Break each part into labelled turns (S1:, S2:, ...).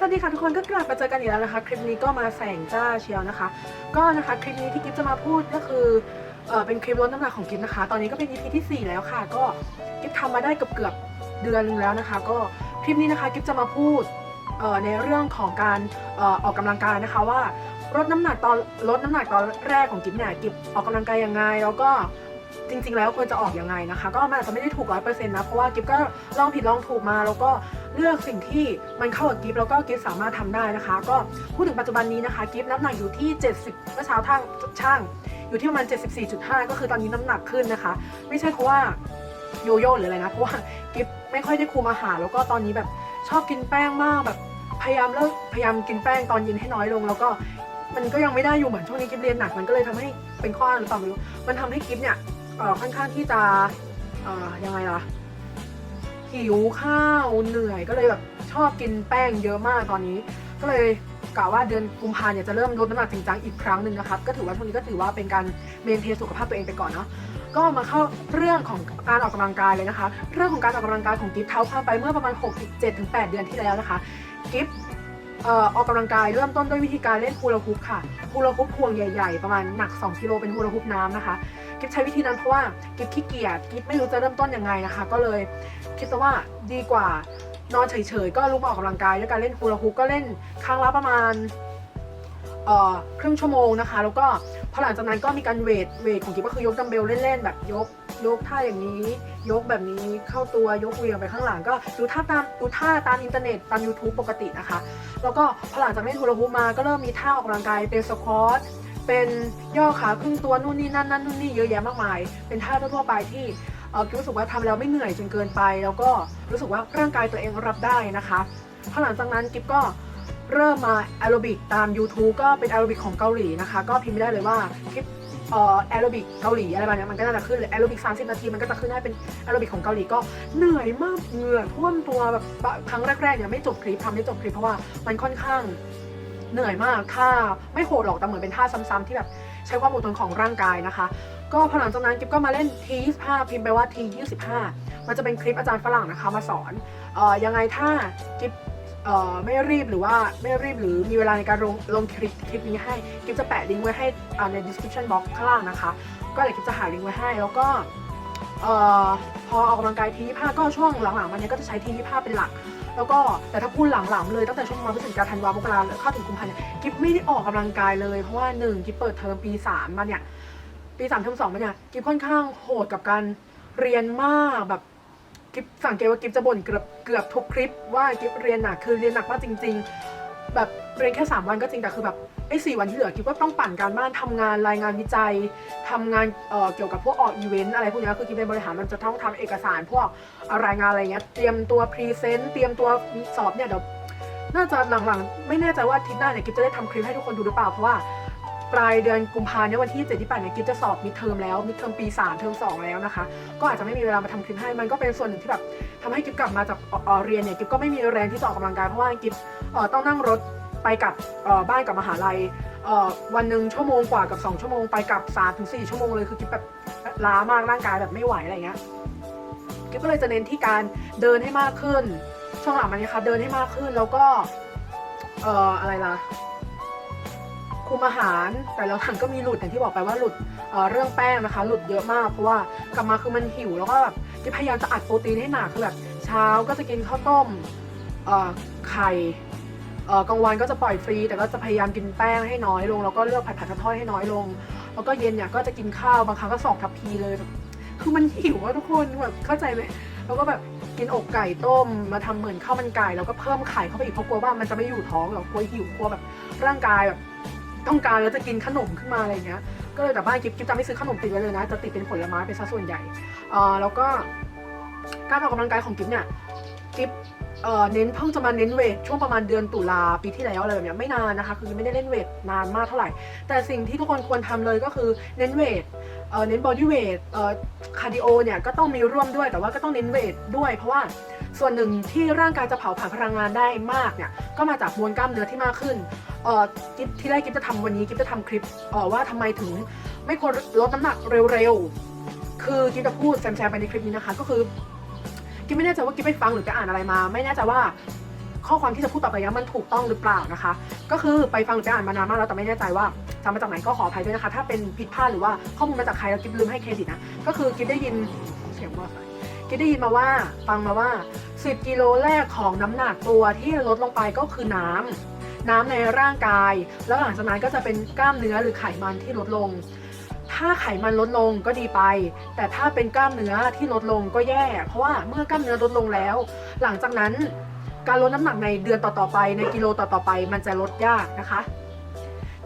S1: สวัสดีค่ะทุกคนก็กลับมาเจอกันอีกแล้วนะคะ คลิปนี้ก็มาแสงจ้าเชียวนะคะ ก็นะคะคลิปนี้ที่กิฟจะมาพูดก็คือเออเป็นคลิปลดน้ำหนักของกิฟนะคะ ตอนนี้ก็เป็น EP ที่ 4 แล้วค่ะ ก็กิฟทำมาได้เกือบเกือบเดือนนึงแล้วนะคะ ก็คลิปนี้นะคะกิฟจะมาพูดเอ่อในเรื่องของการเอ่อออกกำลังกายนะคะว่าลดน้ำหนักตอนลดน้ำหนักตอนแรกของกิฟเนี่ยกิฟออกกำลังกายยังไง แล้วก็จริง ๆ แล้วควรจะออกยังไงนะคะ ก็มันอาจจะไม่ได้ถูกร้อยเปอร์เซ็นต์นะเพราะว่ากิฟก็ลองผิดลองถูกมาแล้วก็ เลือกสิ่งที่มันเข้ากับกิฟแล้วก็กิฟสามารถทำได้นะคะ ก็พูดถึงปัจจุบันนี้นะคะ กิฟน้ำหนักอยู่ที่ 70เมื่อเช้าทางช่าง อยู่ที่ประมาณ 74.5 ก็คือตอนนี้น้ำหนักขึ้นนะคะ ไม่ใช่เพราะว่าโยโย่หรืออะไรนะเพราะว่ากิฟไม่ค่อยได้คุมอาหารแล้วก็ตอนนี้แบบชอบกินแป้งมากแบบพยายามเลิกพยายามกินแป้งตอนเย็นให้น้อยลง แล้วก็มันก็ยังไม่ได้อยู่เหมือนช่วงนี้กิฟเรียนหนักมันก็เลยทำให้เป็นข้ออ้างหรือเปล่าไม่รู้มันทำให้กิฟเนี่ยค่อนข้างที่จะยังไงล่ะ หิวข้าวเหนื่อยก็เลยแบบชอบกินแป้งเยอะมากตอนนี้ ก็เลยกะว่าเดือนกุมภาเนี่ยจะเริ่มลดน้ำหนักจริงจังอีกครั้งหนึ่งนะครับก็ถือว่าช่วงนี้ก็ถือว่าเป็นการเมนเทนสุขภาพตัวเองไปก่อนเนาะก็มาเข้าเรื่องของการออกกำลังกายเลยนะคะ เรื่องของการออกกำลังกายของกิฟเท้าความไปเมื่อประมาณ 6 7ถึง8เดือนที่แล้วนะคะ กิฟออออกกำลังกายเริ่มต้นด้วยวิธีการเล่นฮูลาฮูปค่ะฮูลาฮูปพวงใหญ่ ๆ ประมาณหนัก 2 กิโลเป็นฮูลาฮูปน้ำนะคะ กิฟใช้วิธีนั้นเพราะว่ากิฟขี้เกียจกิฟไม่รู้จะเริ่มต้นยังไงนะคะ ก็เลยคิดซะว่าดีกว่านอนเฉยๆ ก็ลุกมาออกกำลังกายด้วยการเล่นฮูลาฮูปก็เล่นครั้งละประมาณเอ่อครึ่งชั่วโมงนะคะ แล้วก็พอหลังจากนั้นก็มีการเวทเวทของกิ๊บก็คือยกดัมเบลเล่นๆแบบยกยกท่าอย่างนี้ ยกแบบนี้เข้าตัวยกเวียงไปข้างหลังก็ดูท่าตามดูท่าตามอินเทอร์เน็ตตาม YouTube ปกตินะคะ แล้วก็พอหลังจากเล่นฮูลาฮูปมาก็เริ่มมีท่าออกกำลังกายเป็นสควอต เป็นย่อขาครึ่งตัวนู่นนี่นั่นนั่นนู่นนี่เยอะแยะมากมาย เป็นท่าทั่วไปที่เออกิ๊บรู้สึกว่าทำแล้วไม่เหนื่อยจนเกินไป แล้วก็รู้สึกว่าร่างกายตัวเองรับได้นะคะพอหลังจากนั้นกิ๊บก็เริ่มมาแอโรบิกตาม YouTube ก็เป็นแอโรบิกของเกาหลีนะคะ ก็พิมพ์ไม่ได้เลยว่าคลิปเอ่อแอโรบิกเกาหลีอะไรแบบนี้มันก็น่าจะขึ้นเลยแอโรบิก30 นาทีมันก็จะขึ้นให้เป็นแอโรบิกของเกาหลีก็เหนื่อยมากเหงื่อท่วมตัวแบบครั้งแรกๆเนี่ยไม่จบคลิปทำไม่จบคลิปเพราะว่ามันค่อนข้าง เหนื่อยมากท่าไม่โหดหรอกแต่เหมือนเป็นท่าซ้ำๆที่แบบใช้ความอดทนของร่างกายนะคะ ก็พอหลังจากนั้นกิ๊บก็มาเล่น T25 พิมพ์ไปว่า T25 มันจะเป็นคลิปอาจารย์ฝรั่งนะคะมาสอนเอ่อยังไงถ้ากิ๊บเอ่อไม่รีบหรือว่าไม่รีบหรือมีเวลาในการลงลงคลิปคลิปนี้ให้กิ๊บจะแปะลิงก์ไว้ให้ใน description box ข้างล่างนะคะ ก็เดี๋ยวกิ๊บจะหาลิงก์ไว้ให้แล้วก็เอ่อพอออกกำลังกาย T25 ก็ช่วงหลังๆมันเนี้ยก็จะใช้ T25 เป็นหลัก แล้วก็แต่ถ้าพูดหลังๆเลยตั้งแต่ช่วงประมาณพฤศจิกาธันวามกราเข้าถึงกุมภาพันเนี่ยกิ๊บไม่ได้ออกกำลังกายเลยเพราะว่าหนึ่งกิ๊บเปิดเทอมปีสามมาเนี่ยปีสามเทอมสองมาเนี่ยกิฟค่อนข้างโหดกับการเรียนมากแบบกิฟสังเกตว่ากิฟจะบ่นเกือบเกือบทุกคลิปว่ากิฟเรียนหนักคือเรียนหนักมากจริง ๆ แบบเรียนแค่ 3 วันก็จริงแต่คือแบบไอ้สวันที่เหลือกิฟก็ต้องปั่นการบ้านทำงานรายงานวิจัยทำงานเอ่อเกี่ยวกับพวกออกอีเวนต์อะไรพวกนี้คือกิดเป็นบริหารมันจะต้องทำเอกสารพวกรายงานอะไรเงี้ยเตรียมตัวพรีเซนต์เตรียมตัวสอบเนี่ยเดี๋ยวน่าจะหลังๆ ไม่แน่ใจว่าอาทิตย์หน้าเนี่ยกิฟจะได้ทำคลิปให้ทุกคนดูหรือเปล่าเพราะว่า ปลายเดือนกุมภาเนี่ยวันที่7ที่8เนี่ยกิฟจะสอบมิดเทอมแล้วมิดเทอมปี3เทอม2 แล้วนะคะ ก็อาจจะไม่มีเวลามาทำคลิปให้มันก็เป็นส่วนหนึ่งที่แบบทำให้กิฟกลับมาจากเอ่อเรียนเนี่ยกิฟก็ไม่มีแรงที่จะออกกำลังกายเพราะว่ากิฟเอ่อต้องนั่งรถไปกับบ้านกับมหาลัยวันหนึ่งชั่วโมงกว่ากับ 2 ชั่วโมงไปกับ3ถึง4ชั่วโมงเลยคือกิฟแบบล้ามากร่างกายแบบไม่ไหวอะไรเงี้ยกิฟก็เลยจะเน้นที่การเดินให้มากขึ้น ช่วงหลังมานี้ค่ะเดินให้มากขึ้นแล้วก็เอ่ออะไรล่ะ คุมอาหารแต่แล้วทันก็มีหลุดอย่างที่บอกไปว่าหลุดเเรื่องแป้งนะคะ หลุดเยอะมาก เพราะว่ากลับมาคือมันหิวแล้วก็แบบที่พยายามจะอัดโปรตีนให้หนักคือแบบเช้าก็จะกินข้าวต้มไข่กลางวันก็จะปล่อยฟรี แต่ก็จะพยายามกินแป้งให้น้อยลง แล้วก็เลือกผัดผัดทอดให้น้อยลง แล้วก็เย็นเนี่ยก็จะกินข้าวบางครั้งก็สองทัพพีเลยแบบคือมันหิวอะทุกคนแบบเข้าใจไหมแล้วก็แบบกินอกไก่ต้มมาทำเหมือนข้าวมันไก่แล้วก็เพิ่มไข่เข้าไปอีกเพราะกลัวว่ามันจะไม่อยู่ท้องหรอกกลัวหิวกลัวแบบร่างกายแบบ ต้องการแล้วจะกินขนมขึ้นมาอะไรเงี้ย ก็เลยแต่บ้านกิฟกิฟจะไม่ซื้อขนมติดไว้เลยนะ จะติดเป็นผลไม้เป็นซะส่วนใหญ่เอ่อแล้วก็การออกกำลังกายของกิฟเนี่ยกิฟเอ่อเน้นเพิ่งจะมาเน้นเวทช่วงประมาณเดือนตุลาปีที่แล้วอะไรแบบเนี้ยไม่นานนะคะ คือไม่ได้เล่นเวทนานมากเท่าไหร่ แต่สิ่งที่ทุกคนควรทำเลยก็คือเน้นเวทเอ่อเน้นบอดี้เวทเอ่อคาร์ดิโอเนี่ยก็ต้องมีร่วมด้วยแต่ว่าก็ต้องเน้นเวทด้วยเพราะว่า ส่วนหนึ่งที่ร่างกายจะเผาผลาญพลังงานได้มากเนี่ยก็มาจากมวลกล้ามเนื้อที่มากขึ้นเอ่อกิ๊บที่แรกกิ๊บจะทำวันนี้กิ๊บจะทำคลิปเอ่อว่าทำไมถึงไม่ควรลดน้ำหนักเร็วๆ คือกิ๊บจะพูดแซมๆไปในคลิปนี้นะคะ ก็คือกิ๊บไม่แน่ใจว่ากิ๊บไปฟังหรือไปอ่านอะไรมา ไม่แน่ใจว่าข้อความที่จะพูดต่อไปนี้มันถูกต้องหรือเปล่านะคะ ก็คือไปฟังหรือไปอ่านมานานมากแล้วแต่ไม่แน่ใจว่าจำมาจากไหนก็ขออภัยด้วยนะคะ ถ้าเป็นผิดพลาดหรือว่าข้อมูลมาจากใครแล้วกิฟลืมให้เครดิตนะก็คือกิฟได้ยินเสียงมอเตอร์ไซค์ กิฟได้ยินมาว่าฟังมาว่า 10 กิโลแรกของน้ำหนักตัวที่ลดลงไปก็คือน้ำน้ำในร่างกาย แล้วหลังจากนั้นก็จะเป็นกล้ามเนื้อหรือไขมันที่ลดลง ถ้าไขมันลดลงก็ดีไป แต่ถ้าเป็นกล้ามเนื้อที่ลดลงก็แย่ เพราะว่าเมื่อกล้ามเนื้อลดลงแล้ว หลังจากนั้นการลดน้ำหนักในเดือนต่อๆไปในกิโลต่อๆไป มันจะลดยากนะคะ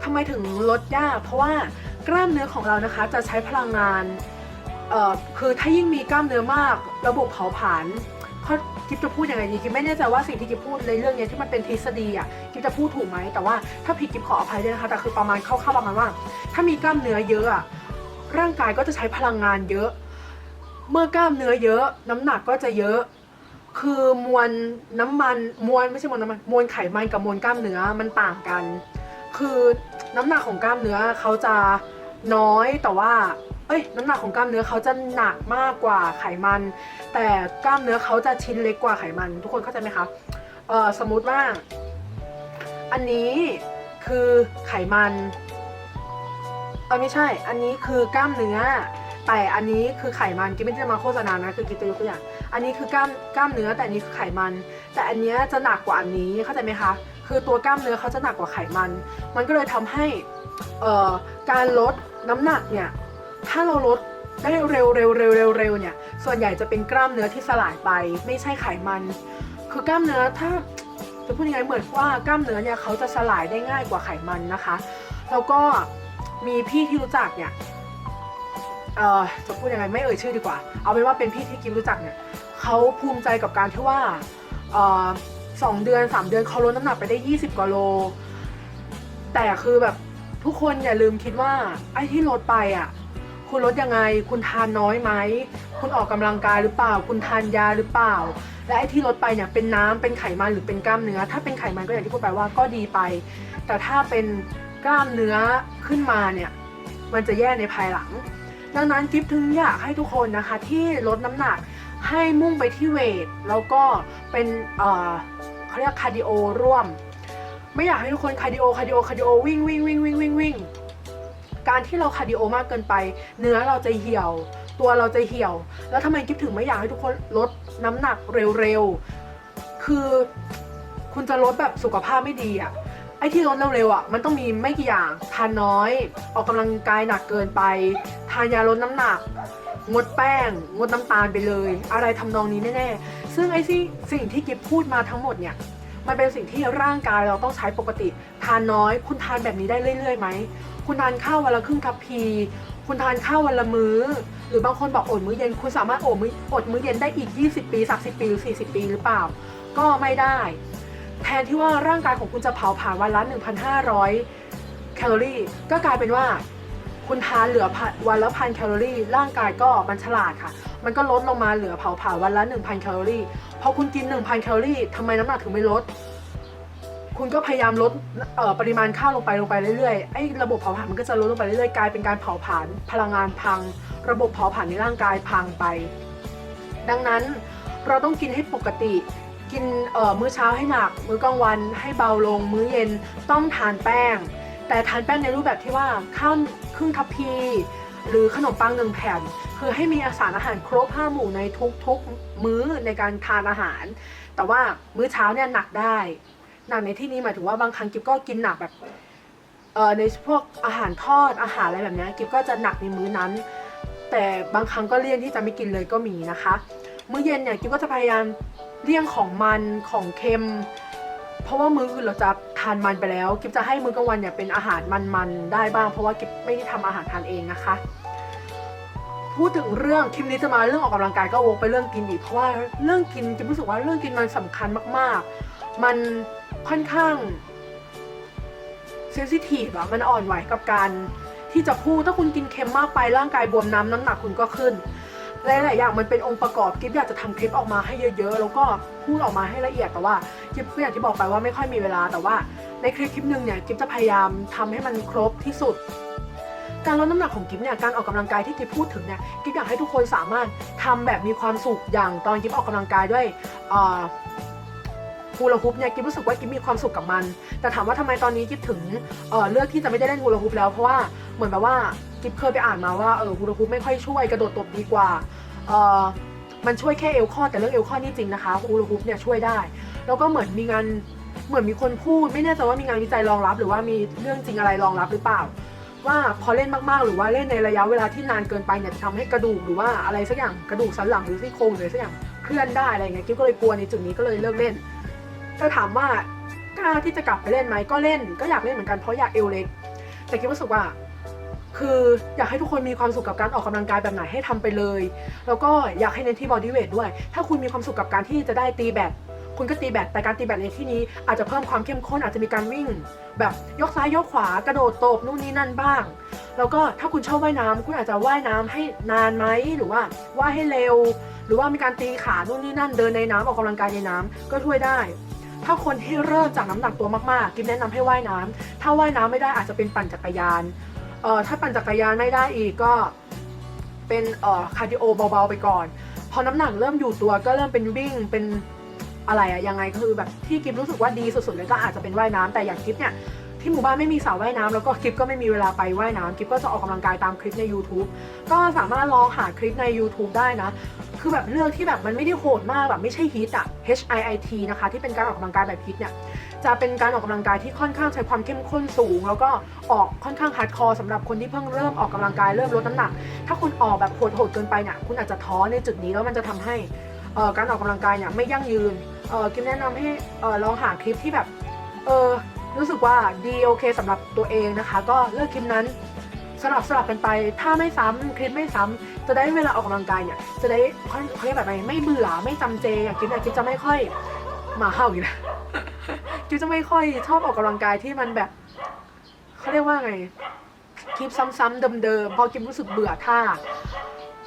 S1: ทำไมถึงลดยาก เพราะว่ากล้ามเนื้อของเรานะคะจะใช้พลังงาน เอ่อคือถ้ายิ่งมีกล้ามเนื้อมาก ระบบเผาผลาญเขากิฟจะพูดยังไงดีกิฟไม่แน่ใจว่าสิ่งที่กิฟพูดในเรื่องนี้ที่มันเป็นทฤษฎีอะกิฟจะพูดถูกไหมแต่ว่าถ้าผิดกิฟขออภัยด้วยนะคะแต่คือประมาณคร่าวๆประมาณว่า ถ้ามีกล้ามเนื้อเยอะอะร่างกายก็จะใช้พลังงานเยอะ เมื่อกล้ามเนื้อเยอะ น้ำหนักก็จะเยอะ คือมวลน้ำมันมวลไม่ใช่มวลน้ำมันมวลไขมันกับมวลกล้ามเนื้อมันต่างกัน คือน้ำหนักของกล้ามเนื้อเขาจะน้อยแต่ว่า เอ้ยน้ำหนักของกล้ามเนื้อเขาจะหนักมากกว่าไขมัน แต่กล้ามเนื้อเขาจะชิ้นเล็กกว่าไขมัน ทุกคนเข้าใจไหมคะเออสมมุติว่า อันนี้คือไขมันเออไม่ใช่ อันนี้คือกล้ามเนื้อ แต่อันนี้คือไขมันกิ๊บไม่ได้มาโฆษณานะคือกิ๊บจะยกตัวอย่าง อันนี้คือกล้ามกล้ามเนื้อแต่อันนี้คือไขมัน แต่อันเนี้ยจะหนักกว่าอันนี้เข้าใจไหมคะคือตัวกล้ามเนื้อเขาจะหนักกว่าไขมัน มันก็เลยทำให้การลดน้ำหนักเนี่ย ถ้าเราลดได้เร็วเร็วเร็วเร็วเร็วเนี่ย ส่วนใหญ่จะเป็นกล้ามเนื้อที่สลายไป ไม่ใช่ไขมัน คือกล้ามเนื้อถ้าจะพูดยังไงเหมือนว่ากล้ามเนื้อเนี่ยเขาจะสลายได้ง่ายกว่าไขมันนะคะ แล้วก็มีพี่ที่รู้จักเนี่ยเอ่อจะพูดยังไงไม่เอ่ยชื่อดีกว่า เอาเป็นว่าเป็นพี่ที่กิมรู้จักเนี่ยเขาภูมิใจกับการที่ว่าเอ่อสองเดือนสามเดือนเขาลดน้ำหนักไปได้ 20กว่าโล แต่คือแบบทุกคนอย่าลืมคิดว่าไอ้ที่ลดไปอะ คุณลดยังไง คุณทานน้อยไหม คุณออกกำลังกายหรือเปล่า คุณทานยาหรือเปล่า และไอ้ที่ลดไปเนี่ยเป็นน้ำเป็นไขมันหรือเป็นกล้ามเนื้อ ถ้าเป็นไขมันก็อย่างที่พูดไปว่าก็ดีไป แต่ถ้าเป็นกล้ามเนื้อขึ้นมาเนี่ยมันจะแย่ในภายหลัง ดังนั้นกิฟถึงอยากให้ทุกคนนะคะที่ลดน้ำหนักให้มุ่งไปที่เวท แล้วก็เป็นเอ่อเขาเรียกคาร์ดิโอร่วม ไม่อยากให้ทุกคนคาร์ดิโอคาร์ดิโอคาร์ดิโอวิ่งวิ่งวิ่งวิ่งวิ่งวิ่ง การที่เราคาร์ดิโอมากเกินไป เนื้อเราจะเหี่ยว ตัวเราจะเหี่ยว แล้วทำไมกิฟถึงไม่อยากให้ทุกคนลดน้ำหนักเร็วๆ คือคุณจะลดแบบสุขภาพไม่ดีอะไอ้ที่ลดเร็วๆอะมันต้องมีไม่กี่อย่าง ทานน้อย ออกกำลังกายหนักเกินไป ทานยาลดน้ำหนัก งดแป้ง งดน้ำตาลไปเลย อะไรทำนองนี้แน่ๆ ซึ่งไอ้สิ่สิ่งที่กิฟพูดมาทั้งหมดเนี่ยมันเป็นสิ่งที่ร่างกายเราต้องใช้ปกติ ทานน้อย คุณทานแบบนี้ได้เรื่อยๆไหม คุณทานข้าววันละครึ่งทัพพี คุณทานข้าววันละมื้อ หรือบางคนบอกอดมื้อเย็น คุณสามารถอดมื้ออดมื้อเย็นได้อีก 20 ปี 30 ปีหรือ 40 ปีหรือเปล่า ก็ไม่ได้ แทนที่ว่าร่างกายของคุณจะเผาผลาญวันละ 1,500 แคลอรี่ ก็กลายเป็นว่า คุณทานเหลือวันละพันแคลอรี่ ร่างกายก็มันฉลาดค่ะ มันก็ลดลงมาเหลือเผาผลาญวันละ 1,000 แคลอรี่ พอคุณกิน 1,000 แคลอรี่ทำไมน้ำหนักถึงไม่ลด คุณก็พยายามลดปริมาณข้าวลงไปลงไปเรื่อยๆไอ้ระบบเผาผลาญมันก็จะลดลงไปเรื่อยๆกลายเป็นการเผาผลาญพลังงานพัง ระบบเผาผลาญในร่างกายพังไป ดังนั้นเราต้องกินให้ปกติ กินมื้อเช้าให้หนัก มื้อกลางวันให้เบาลง มื้อเย็นต้องทานแป้ง แต่ทานแป้งในรูปแบบที่ว่าข้าวครึ่งทัพพี หรือขนมปังหนึ่งแผ่น คือให้มีอาสารอาหารครบห้าหมู่ในทุกๆ มื้อในการทานอาหาร แต่ว่ามื้อเช้าเนี่ยหนักได้ หนักในที่นี้หมายถึงว่าบางครั้งกิฟก็กินหนักแบบเอ่อในพวกอาหารทอดอาหารอะไรแบบนี้กิฟก็จะหนักในมื้อนั้น แต่บางครั้งก็เลี่ยงที่จะไม่กินเลยก็มีนะคะ มื้อเย็นเนี่ยกิฟก็จะพยายามเลี่ยงของมันของเค็ม เพราะว่ามื้ออื่นเราจะทานมันไปแล้ว กิฟจะให้มื้อกลางวันเนี่ยเป็นอาหารมันๆได้บ้าง เพราะว่ากิฟไม่ได้ทำอาหารทานเองนะคะพูดถึงเรื่องคลิปนี้จะมาเรื่องออกกำลังกายก็วกไปเรื่องกินอีกเพราะว่าเรื่องกินกิฟรู้สึกว่าเรื่องกินมันสำคัญมาก ๆ มัน ค่อนข้างเซนซิทีฟอะมันอ่อนไหวกับการที่จะพูดถ้าคุณกินเค็มมากไปร่างกายบวมน้ำน้ำหนักคุณก็ขึ้นหลายๆอย่างมันเป็นองค์ประกอบกิฟอยากจะทำคลิปออกมาให้เยอะๆ แล้วก็พูดออกมาให้ละเอียดแต่ว่ากิฟก็อย่างที่บอกไปว่าไม่ค่อยมีเวลาแต่ว่าในคลิปคลิปหนึ่งเนี่ยกิฟจะพยายามทำให้มันครบที่สุด การลดน้ำหนักของกิฟเนี่ยการออกกำลังกายที่กิฟพูดถึงเนี่ยกิฟอยากให้ทุกคนสามารถทำแบบมีความสุขอย่างตอนกิฟออกกำลังกายด้วยอ่อภู ฮูลาฮูปเนี่ยกิ๊บรู้สึกว่ากิ๊บมีความสุขกับมัน แต่ถามว่าทำไมตอนนี้กิ๊บถึงเเลือกที่จะไม่ได้เล่นฮูลาฮูปแล้วเพราะว่าเหมือนแบบว่ากิ๊บเคยไปอ่านมาว่าเออฮูลาฮูปไม่ค่อยช่วยกระโดดตบดีกว่าเออมันช่วยแค่เอวข้อแต่เรื่องเอวข้อนี่จริงนะคะฮูลาฮูปเนี่ยช่วยได้ แล้วก็เหมือนมีงานเหมือนมีคนพูด ไม่แน่ใจว่ามีงานวิจัยรองรับ หรือว่ามีเรื่องจริงอะไรรองรับหรือเปล่า ว่าพอเล่นมากๆ หรือว่าเล่นในระยะเวลาที่นานเกินไปเนี่ยจะทำให้กระดูกหรือว่าอะไรสักอย่างกระดูกสันหลังหรือซี่โครงหรือสักอย่างเคลื่อนได้อะไรเงี้ยกิ๊บก็เลยกลัวในจุดนี้ก็เลยเลิกเล่น ถ้าถามว่ากล้าที่จะกลับไปเล่นไหมก็เล่น ก็อยากเล่นเหมือนกันเพราะอยากเอวเล็ก แต่กิ๊บรู้สึกว่า คืออยากให้ทุกคนมีความสุขกับการออกกำลังกายแบบไหนให้ทำไปเลย แล้วก็อยากให้เน้นที่บอดี้เวทด้วย ถ้าคุณมีความสุขกับการที่จะได้ตีแบดคุณก็ตีแบดแต่การตีแบดในที่นี้อาจจะเพิ่มความเข้มข้นอาจจะมีการวิ่ง แบบยกซ้ายยกขวากระโดดตบนู่นนี่นั่นบ้าง แล้วก็ถ้าคุณชอบว่ายน้ำคุณอาจจะว่ายน้ำให้นานไหมหรือว่าว่ายให้เร็ว หรือว่ามีการตีขานู่นนี่นั่นเดินในน้ำออกกำลังกายในน้ำก็ช่วยได้ ถ้าคนที่เริ่มจากน้ำหนักตัวมากๆ กิฟแนะนำให้ว่ายน้ำถ้าว่ายน้ำไม่ได้อาจจะเป็นปั่นจักรยานเอ่อถ้าปั่นจักรยานไม่ได้อีกก็เป็นเอ่อคาร์ดิโอเบาๆไปก่อน พอน้ำหนักเริ่มอยู่ตัวก็เริ่มเป็นวิ่งเป็นอะไรอะยังไงคือแบบที่กิฟรู้สึกว่าดีสุดๆเลยก็อาจจะเป็นว่ายน้ำแต่อย่างกิฟเนี่ย ที่หมู่บ้านไม่มีสระว่ายน้ำแล้วก็คลิปก็ไม่มีเวลาไปว่ายน้ำคลิปก็จะออกกำลังกายตามคลิปใน YouTube ก็สามารถลองหาคลิปใน YouTube ได้นะ คือแบบเลือกที่แบบมันไม่ได้โหดมากแบบไม่ใช่ฮิตอะ H I I T นะคะที่เป็นการออกกำลังกายแบบฮิตเนี่ยจะเป็นการออกกำลังกายที่ค่อนข้างใช้ความเข้มข้นสูง แล้วก็ออกค่อนข้างฮาร์ดคอร์สำหรับคนที่เพิ่งเริ่มออกกำลังกายเริ่มลดน้ำหนัก ถ้าคุณออกแบบโหดๆเกินไปเนี่ยคุณอาจจะท้อในจุดนี้แล้วมันจะทำให้การออกกำลังกายเนี่ยไม่ยั่งยืนกิมแนะนำให้ลองหาคลิปที่แบบเออ รู้สึกว่าดีโอเคสำหรับตัวเองนะคะ ก็เลือกคลิปนั้นสลับสลับกันไป ถ้าไม่ซ้ำคลิปไม่ซ้ำจะได้เวลาออกกำลังกายเนี่ยจะได้เขาเขาเรียกแบบไหนไม่เบื่อไม่จำเจอย่างคลิปเนี่ยคลิปจะไม่ค่อยหมาเห่าอยู่แล้วคลิปจะไม่ค่อยชอบออกกำลังกายที่มันแบบเขาเรียกว่าไงคลิปซ้ำๆเดิมๆพอคลิปรู้สึกเบื่อท่า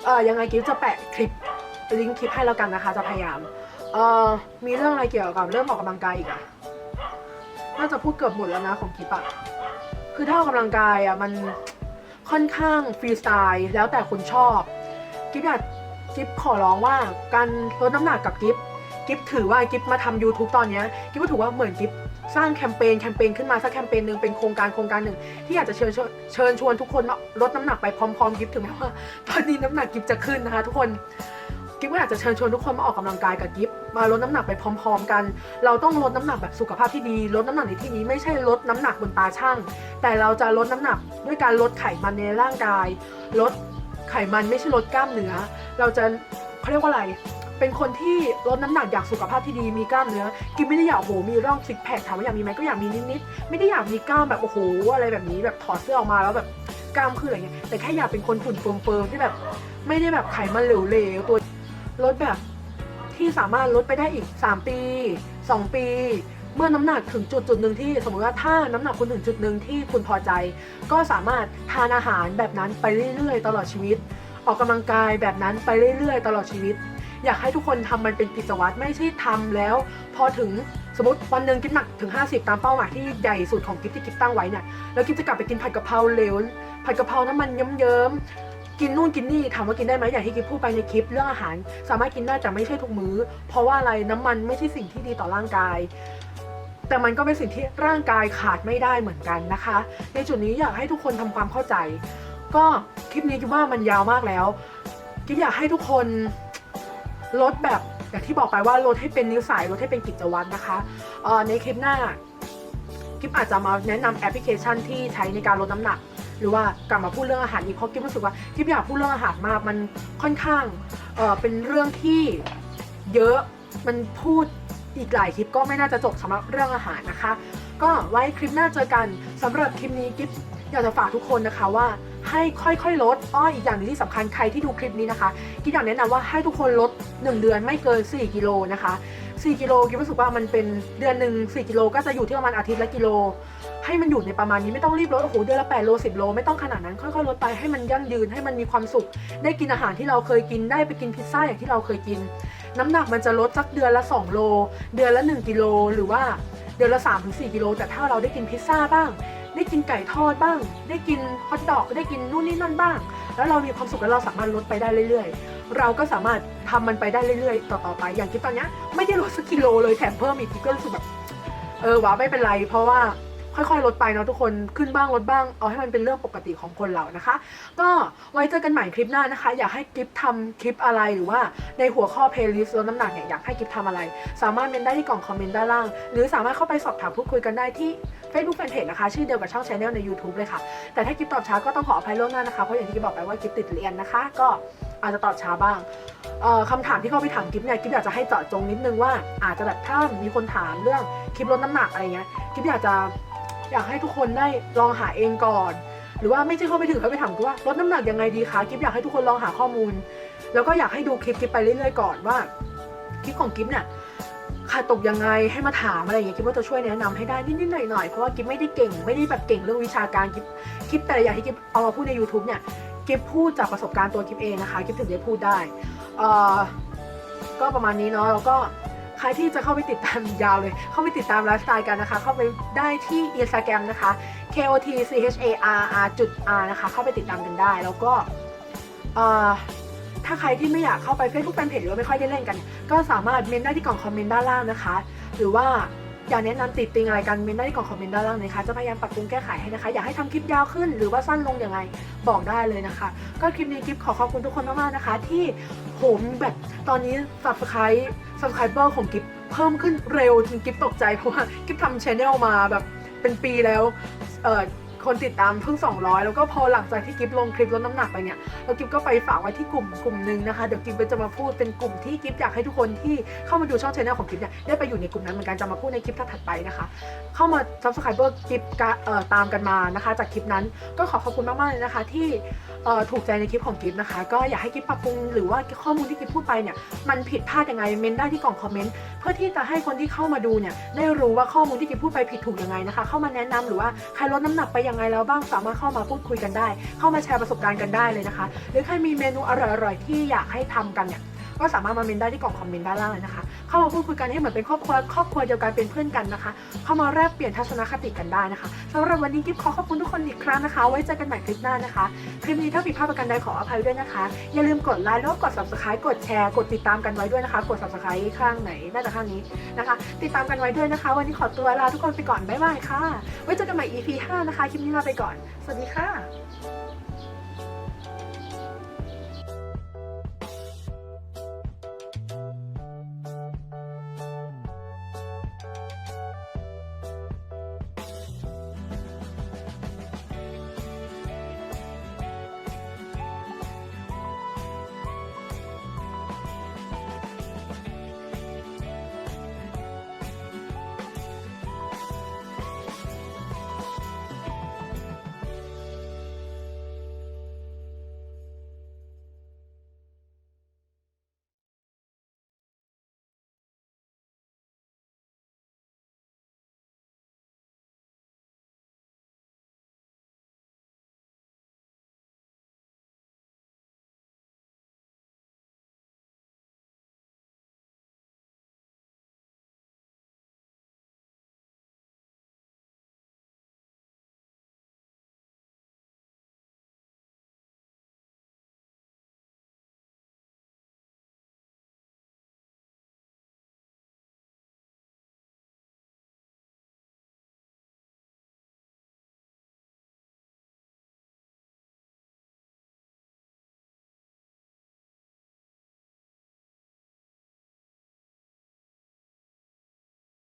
S1: เออยังไงคลิปจะแปะคลิปลิงก์คลิปให้แล้วกันนะคะ จะพยายามเออมีเรื่องอะไรเกี่ยวกับเรื่องออกกำลังกายอีกอะ น่าจะพูดเกือบหมดแล้วนะของกิฟอะคือถ้าออกกำลังกายอะมันค่อนข้างฟรีสไตล์แล้วแต่คนชอบกิฟอยากกิฟขอร้องว่าการลดน้ำหนักกับกิฟกิฟถือว่ากิฟมาทำ YouTube ตอนเนี้ยกิฟก็ถือว่าเหมือนกิฟสร้างแคมเปญแคมเปญขึ้นมาสักแคมเปญหนึ่งเป็นโครงการโครงการหนึ่ง ที่อยากจะเชิญเชิญชวนทุกคนมาลดน้ำหนักไปพร้อมๆกิฟถึงแม้ว่าตอนนี้น้ำหนักกิฟจะขึ้นนะคะ ทุกคนกิฟก็อยากจะเชิญชวนทุกคนมาออกกำลังกายกับกิฟ มาลดน้ำหนักไปพร้อม ๆ กัน เราต้องลดน้ำหนักแบบสุขภาพที่ดีลดน้ำหนักในที่นี้ไม่ใช่ลดน้ำหนักบนตาช่าง แต่เราจะลดน้ำหนักด้วยการลดไขมันในร่างกาย ลดไขมันไม่ใช่ลดกล้ามเนื้อ เราจะเขาเรียกว่าอะไร เป็นคนที่ลดน้ำหนักอยากสุขภาพที่ดีมีกล้ามเนื้อ กิฟไม่ได้อยากโอ้โหมีร่องซิกแพคถามว่าอยากมีไหมก็อยากมีนิดๆไม่ได้อยากมีกล้ามแบบโอ้โหอะไรแบบนี้แบบถอดเสื้อออกมาแล้วแบบกล้ามขึ้นอะไรเงี้ยแต่แค่อยากเป็นคนหุ่นเฟิร์มๆที่แบบไม่ได้แบบไขมันเหลวๆตัวลดแบบ ที่สามารถลดไปได้อีก 3 ปี 2 ปี เมื่อน้ำหนักถึงจุดจุดหนึ่งที่สมมติว่าถ้าน้ำหนักคุณถึงจุดหนึ่งที่คุณพอใจ ก็สามารถทานอาหารแบบนั้นไปเรื่อยๆ ตลอดชีวิต ออกกำลังกายแบบนั้นไปเรื่อยๆ ตลอดชีวิต อยากให้ทุกคนทำมันเป็นกิจวัตรไม่ใช่ทำแล้ว พอถึงสมมติวันหนึ่งกิฟหนักถึง 50 ตามเป้าหมายที่ใหญ่สุดของกิฟที่กิฟตั้งไว้เนี่ยแล้วกิฟจะกลับไปกินผัดกะเพราเหลวผัดกะเพราน้ำมันเยิ้มๆ กินนู่นกินนี่ถามว่ากินได้ไหมอย่างที่กิฟพูดไปในคลิปเรื่องอาหาร สามารถกินได้แต่ไม่ใช่ทุกมื้อ เพราะว่าอะไรน้ำมันไม่ใช่สิ่งที่ดีต่อร่างกาย แต่มันก็เป็นสิ่งที่ร่างกายขาดไม่ได้เหมือนกันนะคะ ในจุดนี้อยากให้ทุกคนทำความเข้าใจ ก็คลิปนี้คิดว่ามันยาวมากแล้วกิฟอยากให้ทุกคนลดแบบอย่างที่บอกไปว่าลดให้เป็นนิสัยลดให้เป็นกิจวัตรนะคะในคลิปหน้ากิฟอาจจะมาแนะนำแอปพลิเคชันที่ใช้ในการลดน้ำหนัก หรือว่ากลับมาพูดเรื่องอาหารอีกเพราะกิฟรู้สึกว่ากิฟอยากพูดเรื่องอาหารมากมันค่อนข้างเออเป็นเรื่องที่เยอะมันพูดอีกหลายคลิปก็ไม่น่าจะจบสำหรับเรื่องอาหารนะคะ ก็ไว้คลิปหน้าเจอกันสำหรับคลิปนี้กิฟอยากจะฝากทุกคนนะคะว่าให้ค่อยๆลดอ้ออีกอย่างนึงที่สำคัญใครที่ดูคลิปนี้นะคะกิฟอยากแนะนำว่าให้ทุกคนลด 1 เดือนไม่เกิน 4 กิโลนะคะ 4กิโลกิฟรู้สึกว่ามันเป็นเดือนหนึ่ง4กิโลก็จะอยู่ที่ประมาณอาทิตย์ละกิโล ให้มันอยู่ในประมาณนี้ไม่ต้องรีบลดโอ้โหเดือนละ8โล10โลไม่ต้องขนาดนั้นค่อยๆลดไปให้มันยั่งยืนให้มันมีความสุข ได้กินอาหารที่เราเคยกินได้ไปกินพิซซ่าอย่างที่เราเคยกิน น้ำหนักมันจะลดสักเดือนละ 2 โล เดือนละ 1 กิโลหรือว่าเดือนละ 3-4 กิโล แต่ถ้าเราได้กินพิซซ่าบ้าง ได้กินไก่ทอดบ้าง ได้กินฮอทดอกได้กินนู่นนี่นั่นบ้าง แล้วเรามีความสุขแล้วเราสามารถลดไปได้เรื่อยๆ เราก็สามารถทำมันไปได้เรื่อยๆ ต่อๆไป อย่างกิ๊บตอนนี้ไม่ได้ลดสักกิโลเลยแถมเพิ่มอีกก็รู้สึกแบบเออว้าไม่เป็นไร เพราะว่าค่อยๆ ลดไปเนาะทุกคนขึ้นบ้างลดบ้างเอาให้มันเป็นเรื่องปกติของคนเรานะคะ ก็ไว้เจอกันใหม่คลิปหน้านะคะ อยากให้กิฟทำคลิปอะไรหรือว่าในหัวข้อเพลย์ลิสต์ลดน้ำหนักเนี่ยอยากให้กิฟทำอะไร สามารถเมนได้ที่กล่องคอมเมนต์ด้านล่าง หรือสามารถเข้าไปสอบถามพูดคุยกันได้ที่ Facebook Fanpage นะคะ ชื่อเดียวกับช่องช anel ใน YouTube เลยค่ะ แต่ถ้ากิฟตอบช้าก็ต้องขออภัยล่วงหน้านะคะ เพราะอย่างที่กิฟบอกไปว่ากิฟติดเรียนนะคะ ก็อาจจะตอบช้าบ้างคำถามที่เขาไปถามกิฟเนี่ยกิฟอยากจะให้เจาะจงนิดนึงว่าอาจจะแบบถ้ามีคนถามเรื่องคลิปลดน้ำหนักอะไรเงี้ยกิฟอยากจะอยากให้ทุกคนได้ลองหาเองก่อน หรือว่าไม่ใช่เข้าไปถึงเขาไปถามกิฟว่าลดน้ำหนักยังไงดีคะกิฟอยากให้ทุกคนลองหาข้อมูล แล้วก็อยากให้ดูคลิปกิฟไปเรื่อยๆก่อนว่าคลิปของกิฟเนี่ย ขาดตกยังไงให้มาถามอะไรอย่างเงี้ยคิดว่าจะช่วยแนะนำให้ได้นิดๆหน่อยๆเพราะว่ากิฟไม่ได้เก่งไม่ได้แบบเก่งเรื่องวิชาการกิฟคลิปแต่ละอย่างที่กิฟเอามาพูดใน YouTube เนี่ยกิฟพูดจากประสบการณ์ตัวกิฟเองนะคะกิฟถึงได้พูดได้เอ่อก็ประมาณนี้เนาะแล้วก็ใครที่จะเข้าไปติดตามยาวเลย เข้าไปติดตามไลฟ์สไตล์กันนะคะ เข้าไปได้ที่ Instagram นะคะ k o t c h a r r จุด r นะคะ เข้าไปติดตามกันได้ แล้วก็เอ่อ ถ้าใครที่ไม่อยากเข้าไป Facebook Fanpage หรือว่าไม่ค่อยได้เล่นกัน ก็สามารถเมนได้ที่กล่องคอมเมนต์ด้านล่างนะคะ หรือว่าอยากแนะนำติดติงอะไรกันเมนได้ที่กล่องคอมเมนต์ด้านล่างนะคะจะพยายามปรับปรุงแก้ไขให้นะคะ อยากให้ทำคลิปยาวขึ้น หรือว่าสั้นลงยังไงบอกได้เลยนะคะ ก็คลิปนี้กิฟขอขอบคุณทุกคนมากๆนะคะ ที่ผมแบบตอนนี้ subscribe subscriber ของกิฟเพิ่มขึ้นเร็วจนกิฟตกใจเพราะว่ากิฟทำชแนลมาแบบเป็นปีแล้วเออ คนติดตามเพิ่ง 200 แล้วก็พอหลังจากที่กิฟลงคลิปลดน้ำหนักไปเนี่ยแล้วกิฟก็ไปฝากไว้ที่กลุ่มกลุ่มหนึ่งนะคะเดี๋ยวกิฟจะมาพูดเป็นกลุ่มที่กิฟอยากให้ทุกคนที่เข้ามาดูช่องชแนลของกิฟเนี่ยได้ไปอยู่ในกลุ่มนั้นเหมือนกันจะมาพูดในคลิปถัดไปนะคะ เข้ามา subscriber กิฟกะเอ่อตามกันมานะคะ จากคลิปนั้นก็ขอขอบคุณมากๆเลยนะคะที่ ถูกใจในคลิปของกิฟนะคะ ก็อยากให้กิฟปรับปรุงหรือว่าข้อมูลที่กิฟพูดไปเนี่ยมันผิดพลาดยังไงเมนได้ที่กล่องคอมเมนต์เพื่อที่จะให้คนที่เข้ามาดูเนี่ยได้รู้ว่าข้อมูลที่กิฟพูดไปผิดถูกยังไงนะคะ เข้ามาแนะนำหรือว่าใครลดน้ำหนักไปยังไงแล้วบ้างสามารถเข้ามาพูดคุยกันได้ เข้ามาแชร์ประสบการณ์กันได้เลยนะคะ หรือใครมีเมนูอร่อยๆที่อยากให้ทำกันเนี่ย ก็สามารถมาเมนได้ที่กล่องคอมเมนต์ด้านล่างเลยนะคะ เข้ามาพูดคุยกันให้เหมือนเป็นครอบครัวครอบครัวเดียวกันเป็นเพื่อนกันนะคะ เข้ามาแลกเปลี่ยนทัศนคติกันได้นะคะสำหรับวันนี้กิ๊บขอขอบคุณทุกคนอีกครั้งนะคะ ไว้เจอกันใหม่คลิปหน้านะคะ คลิปนี้ถ้าผิดพลาดประการใดขออภัยด้วยนะคะ อย่าลืมกดไลค์แล้วก็กด subscribe กดแชร์กดติดตามกันไว้ด้วยนะคะ กด subscribe ข้างไหนน่าจะข้างนี้นะคะ ติดตามกันไว้ด้วยนะคะ วันนี้ขอตัวลาทุกคนไปก่อนบ๊ายบายค่ะ ไว้เจอกันใหม่ EP 5นะคะคลิปนี้ลาไปก่อนสวัสดีค่ะ